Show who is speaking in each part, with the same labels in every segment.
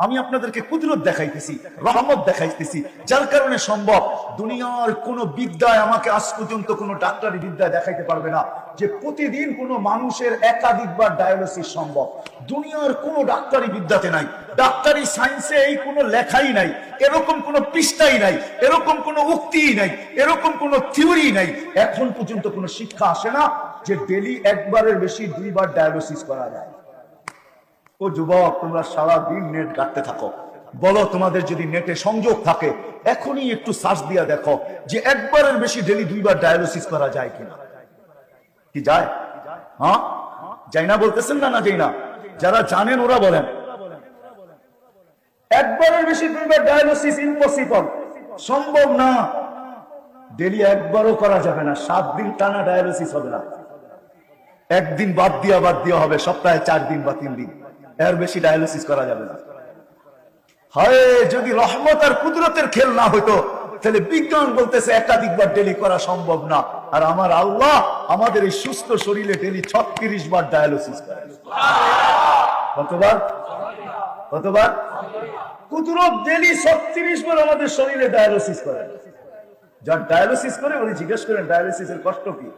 Speaker 1: আমি আপনাদেরকে কুদরত দেখাইতেছি, রহমত দেখাইতেছি। যার কারণে সম্ভব, দুনিয়ার কোন বিদ্যায় আমাকে আজ পর্যন্ত কোন ডাক্তারি বিদ্যায় দেখাইতে পারবে না, যে প্রতিদিন কোন মানুষের একাধিকবার ডায়ালিসিস সম্ভব। দুনিয়ার কোন ডাক্তারি বিদ্যাতে নাই, ডাক্তারি সায়েন্সে এই কোনো লেখাই নাই, এরকম কোনো পৃষ্ঠাই নাই, এরকম কোনো উক্তিই নাই, এরকম কোনো থিওরি নাই। এখন পর্যন্ত কোনো শিক্ষা আসে না যে ডেলি একবারের বেশি দুইবার ডায়ালিসিস করা যায়। ও যুবক, তোমরা সারা দিন নেট ঘাটতে থাকো। বলো, তোমাদের যদি নেটে সংযোগ থাকে, এখনই একটু সার্চ দিয়া দেখো যে একবারের বেশি ডেলি দুইবার ডায়ালিসিস করা যায় কিনা। কি যায়? হ্যাঁ? যাই না বলতেছেন না না যাই না? যারা জানেন, ওরা বলেন। একবারের বেশি দুইবার ডায়ালিসিস ইম্পসিবল সম্ভব না। ডেলি একবারও করা যাবে না। সাত দিন টানা ডায়ালিসিস হবে না। একদিন বাদ দিয়া বাদ দিয়া হবে, সপ্তাহে চার দিন বা তিন দিন। এর বেশি ডায়ালিসিস করা যাবে না। হয় যদি রহমত আর কুদরতের খেল না হতো তাহলে বিজ্ঞান বলতেছে একাধিকবার ডেলি করা সম্ভব না। আর আমার আল্লাহ আমাদের এই সুস্থ শরীরে ডেলি ছত্রিশ বার ডায়ালিসিস করে। কতবার? কতবার? কুদরত ডেলি ছত্রিশ বার আমাদের শরীরে ডায়ালিসিস করে। যার ডায়ালিসিস করে, উনি জিজ্ঞেস করেন ডায়ালিসিসের কষ্ট কি?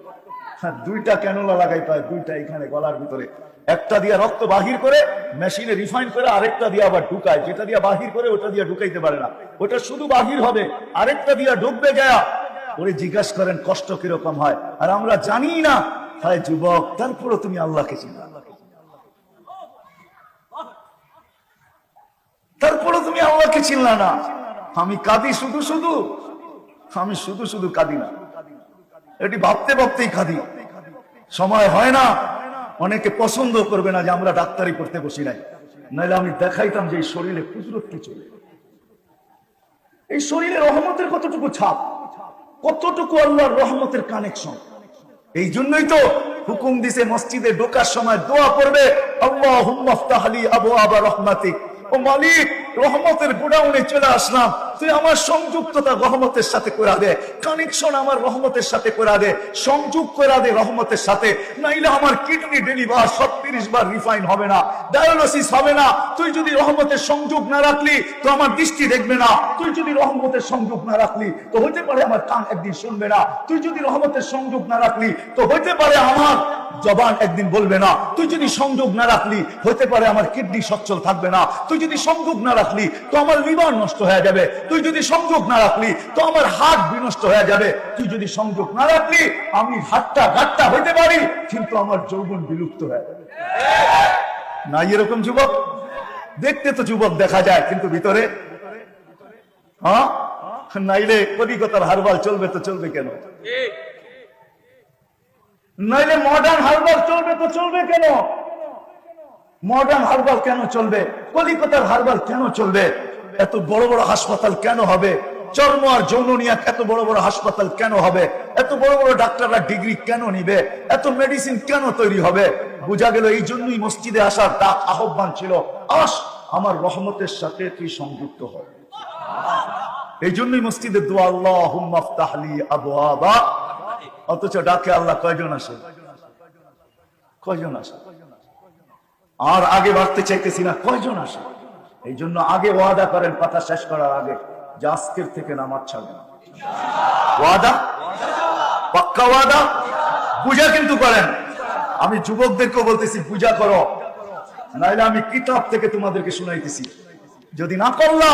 Speaker 1: দুইটা ক্যানোলা লাগাই পায়, দুইটা এখানে গলার ভিতরে। একটা দিয়ে রক্ত বাহির করে মেশিনে রিফাইন করে আরেকটা দিয়ে আবার ঢুকায়। যেটা দিয়ে বাহির করে ওটা দিয়ে ঢুকাইতে পারে না। ওটা শুধু বাহির হবে, আরেকটা দিয়ে ঢুকবে গয়া ওরে জিজ্ঞাসা করেন, কষ্ট কীরকম হয়? আর আমরা জানি না। হয় যুবক তারপরে তুমি আল্লাহকে চিন্তা তারপরে তুমি আল্লাহকে চিনলা না। আমি কাঁদি শুধু শুধু। আমি শুধু শুধু কাঁদি না। এটি ভাবতে ভাবতেই কাঁদি সময় হয় না, অনেকে পছন্দ করবে না যে আমরা ডাক্তারি করতে বসি নাই। নাহলে আমি দেখাইতাম যে এই শরীরে কুদরত কি চলে। এই শরীরে রহমতের কতটুকু ছাপ? কতটুকু আল্লাহর রহমতের কানেকশন এই জন্যই তো হুকুম দিছে মসজিদে ঢোকার সময় দোয়া করবে আল্লাহ আবু আবা রহমাতিক। ও মালিক, রহমতের গোডাউনে চলে আসলাম। তুই আমার সংযুক্ততা রহমতের সাথে করা দে কানেকশন আমার রহমতের সাথে করা দে, সংযোগ করা দে রহমতের সাথে। নাইলে আমার কিডনি ডেলিভার ছত্রিশ বার রিফাইন হবে না ডায়ালিসিস হবে না। তুই যদি রহমতের সংযোগ না রাখলি, তো আমার দৃষ্টি দেখবে না। তুই যদি রহমতের সংযোগ না রাখলি, তো হইতে পারে আমার কান একদিন শুনবে না। তুই যদি রহমতের সংযোগ না রাখলি, তো হইতে পারে আমার জবান একদিন বলবে না। তুই যদি সংযোগ না রাখলি হতে পারে আমার কিডনি সচ্ছল থাকবে না। তুই যদি সংযোগ না রাখলি, তো আমার লিভার নষ্ট হয়ে যাবে। তুই যদি সংযোগ না রাখলি, তো আমার হাত বিনষ্ট হয়ে যাবে। তুই যদি সংযোগ না রাখলি, আমি হাতটা ঘাটটা হইতে পারি, কিন্তু আমার যৌবন বিলুপ্ত হয়ে না এরকম যুবক? দেখতে তো যুবক দেখা যায়, কিন্তু ভিতরে? হ্যাঁ? নাইলে কলিকতার হারবাল চলবে তো চলবে কেন? নাইলে মডার্ন হারবাল চলবে তো চলবে কেন? মডার্ন হারবাল কেন চলবে? কলিকতার হারবাল কেন চলবে? এত বড় বড় হাসপাতাল কেন হবে? চর্ম আর যৌন নিয়ে এত বড় বড় হাসপাতাল কেন হবে? এত বড় বড় ডাক্তাররা ডিগ্রি কেন নিবে? এত মেডিসিন কেন তৈরি হবে? বোঝা গেল এই জন্যই মসজিদে আসার ডাক আহ্বান ছিল, আস, আমার রহমতের সাথে তুই সংযুক্ত হয় এই জন্যই মসজিদে অথচ ডাকে আল্লাহ কয়জন আসে? কয়জন আসে? আর আগে বাড়তে চাইতেছি না, কয়জন আসে? এই জন্য আগে ওয়াদা করেন, কথা শেষ করার আগে। যে আজকের থেকে নামাজ ছাড়বে ওয়াদা? পাক্কা ওয়াদা? পূজা কিন্তু করেন। আমি যুবকদেরকেও বলতেছি, পূজা করো। নাইলে আমি কিতাব থেকে তোমাদেরকে শুনাইতেছি। যদি না করলা,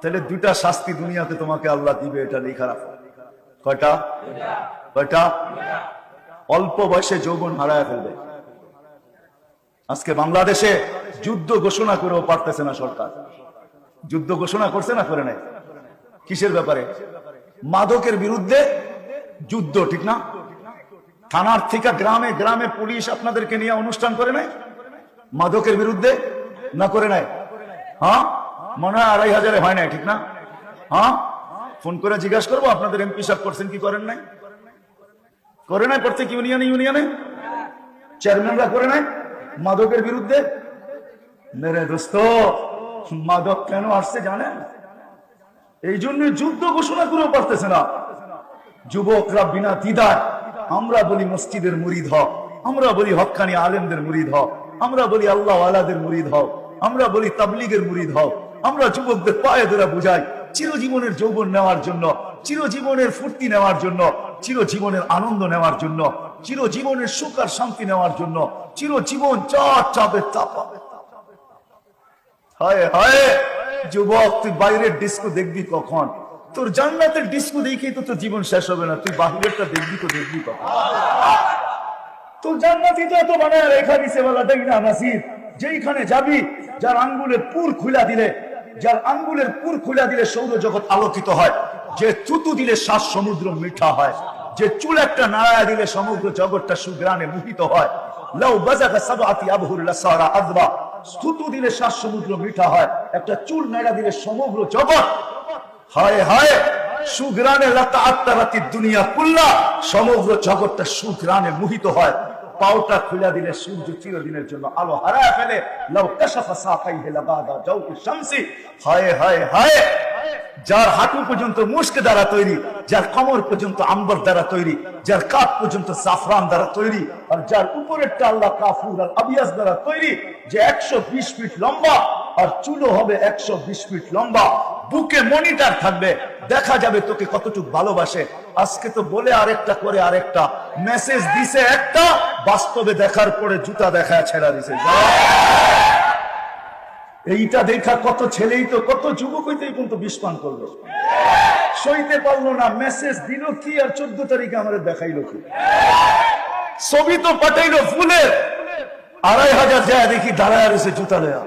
Speaker 1: তাহলে দুইটা শাস্তি দুনিয়াতে তোমাকে আল্লাহ দিবে, এটা লেখা রাখো। কয়টা? কয়টা? অল্প বয়সে যৌবন হারায় ফেলবে। আজকে বাংলাদেশে যুদ্ধ ঘোষণা করেও পারতেছে না সরকার। যুদ্ধ ঘোষণা করছে না করে নাই? কিসের ব্যাপারে? মাদকের বিরুদ্ধে যুদ্ধ, ঠিক না? থানার থেকে গ্রামে গ্রামে পুলিশ আপনাদেরকে নিয়ে অনুষ্ঠান করে নাই? মাদকের বিরুদ্ধে না করে নাই? হ্যাঁ? মনে হয় আড়াই হাজারে হয় নাই, ঠিক না? হ্যাঁ? ফোন করে জিজ্ঞাসা করব, আপনাদের এমপি সাহেব করছেন কি করেন নাই? করে নাই প্রত্যেক ইউনিয়নে ইউনিয়নে? চেয়ারম্যানরা করে নাই? মাদকের বিরুদ্ধে মেরে দোস্ত, মাদক কেন আসছে জানেন? এই জন্য যুদ্ধ ঘোষণা করেও পারতেছে না। যুবকরা বিনা দ্বিধায়, আমরা বলি মসজিদের মুরিদ হক, আমরা বলি হকানি আলেমদের মুরিদ হক, আমরা বলি আল্লাহ আলাদের মুরিদ হক, আমরা বলি তাবলিগের মুরিদ হও আমরা যুবকদের পায়ে ধরে বুঝাই, চিরজীবনের যৌবন নেওয়ার জন্য, চিরজীবনের ফুর্তি নেওয়ার জন্য, চিরজীবনের আনন্দ নেওয়ার জন্য, চিরজীবনের সুখ আর শান্তি নেওয়ার জন্য, চিরজীবন চাপ চাপে চাপা যুবক, তুই বাইরের ডিস্কো দেখবি কখন? তোর জান্নাতের ডিস্কো তো তোর জীবন শেষ হবে না, তুই বাহিরেরটা দেখবি তো দেখবি কখন? তোর জান্নাতি তো এত রেখা দিছে বলা না নাসির, যেইখানে যাবি, যার আঙ্গুলের পুর খুলা দিলে, যার আঙ্গুলের পুর খুলা দিলে সৌরজগৎ আলোকিত হয়, যে থুতু দিলে শ্বাস সমুদ্র মিঠা হয়, যে চুল একটা নাড়ায় দিলে সমগ্র জগৎটা সুগ্রানে মুহিত হয়। লাউ বাজাকা সাবাতি লাসারা আদবা। থুতু দিলে শ্বাস সমুদ্র মিঠা হয়, একটা চুল নাড়া দিলে সমগ্র জগৎ হায় হায় সুগ্রানে লতা আত্মারাতি দুনিয়া কুল্লা, সমগ্র জগৎটা সুগ্রানে মোহিত হয়। পাওটা খুলে দিলে সূর্য চিরদিনের জন্য আলো হারায় ফেলে। লাউ কাশাফা সাকাইহি লাবাদা জাওকি শামসি। হায় হায় হায় যার হাঁটু পর্যন্ত মুস্ক দ্বারা তৈরি, যার কমর পর্যন্ত আম্বর দ্বারা তৈরি, যার কাপ পর্যন্ত সাফরান দ্বারা তৈরি, আর যার উপরেরটা আল্লাহ কাফুর আর আবিয়াস দ্বারা তৈরি যে একশো বিশ ফিট লম্বা, আর চুলো হবে একশো বিশ ফিট লম্বা। বুকে মনিটার থাকবে, দেখা যাবে তোকে কতটুকু ভালোবাসে। আজকে তো বলে আরেকটা, করে আরেকটা। মেসেজ দিছে একটা, বাস্তবে দেখার পরে জুতা দেখা ছেড়া দিছে। এইটা দেখা কত ছেলেই তো, কত যুবক হইতে কিন্তু বিস্পান করল। সইতে পারল না মেসেজ দিল কি আর চোদ্দ তারিখে আমাদের দেখাইলো কি? ছবি তো পাঠাইলো ফুলের। আড়াই হাজার যায় দেখি দাঁড়ায় রয়েছে জুতা লেয়া।